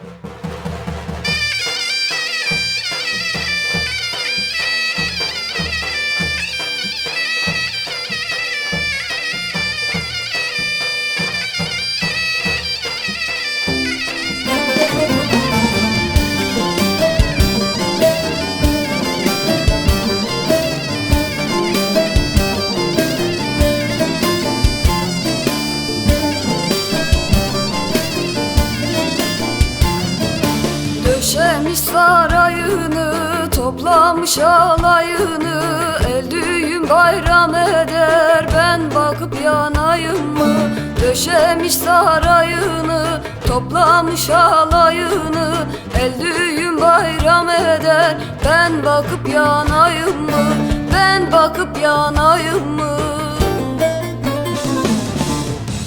Döşemiş sarayını, toplamış alayını El düğün bayram eder, ben bakıp yanayım mı? Döşemiş sarayını, toplamış alayını El düğün bayram eder, ben bakıp yanayım mı? Ben bakıp yanayım mı?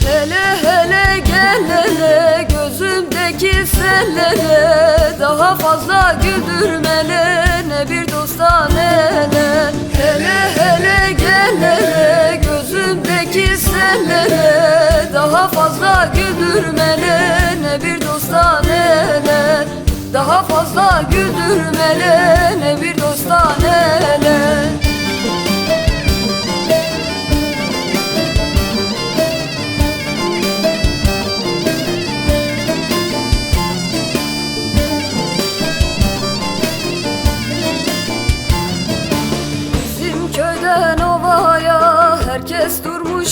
Hele hele gel hele gözümdeki sellere Daha fazla güldürmele ne bir dosta ne ne Hele hele gel hele gözümdeki sellere Daha fazla güldürmele ne bir dosta ne ne Daha fazla güldürmele ne bir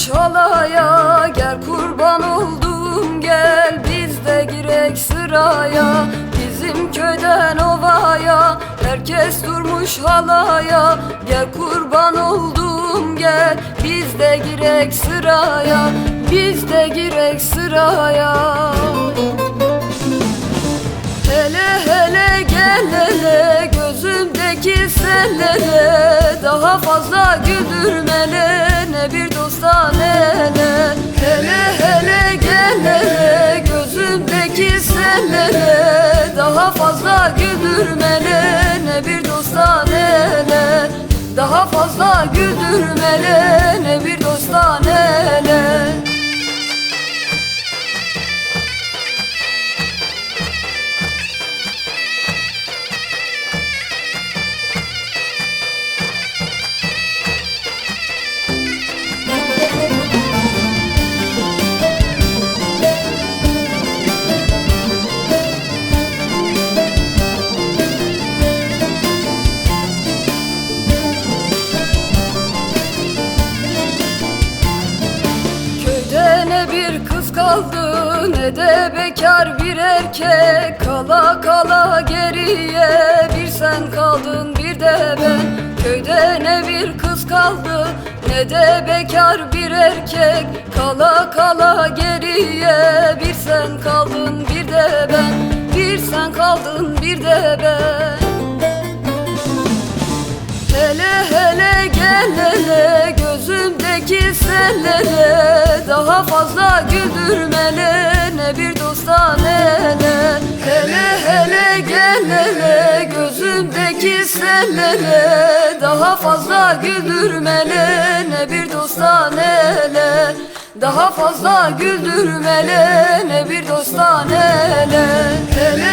durmuş halaya Gel kurban oldum. Gel biz de girek sıraya. Bizim köyden ovaya herkes durmuş halaya. Gel kurban oldum gel biz de girek sıraya. Biz de girek sıraya. Hele hele gel hele gözümdeki sellere Daha fazla güldürmele ne bir dosta ne ne Hele hele gel hele gözümdeki sellere Daha fazla güldürmele ne bir dosta ne ne Daha fazla güldürmele ne bir dosta ne ne kaldı ne de bekar bir erkek. Kala kala geriye bir sen kaldın bir de ben. Köyde ne bir kız kaldı ne de bekar bir erkek. Kala kala geriye bir sen kaldın bir de ben. Bir sen kaldın bir de ben. Hele hele gel hele gözümdeki sellere Daha fazla güldürmele ne bir dosta ne. Ne Hele hele gel hele gözümdeki sellere Daha fazla güldürmele ne bir dosta ne. Ne Daha fazla güldürmele ne bir dosta ne. Ne Hele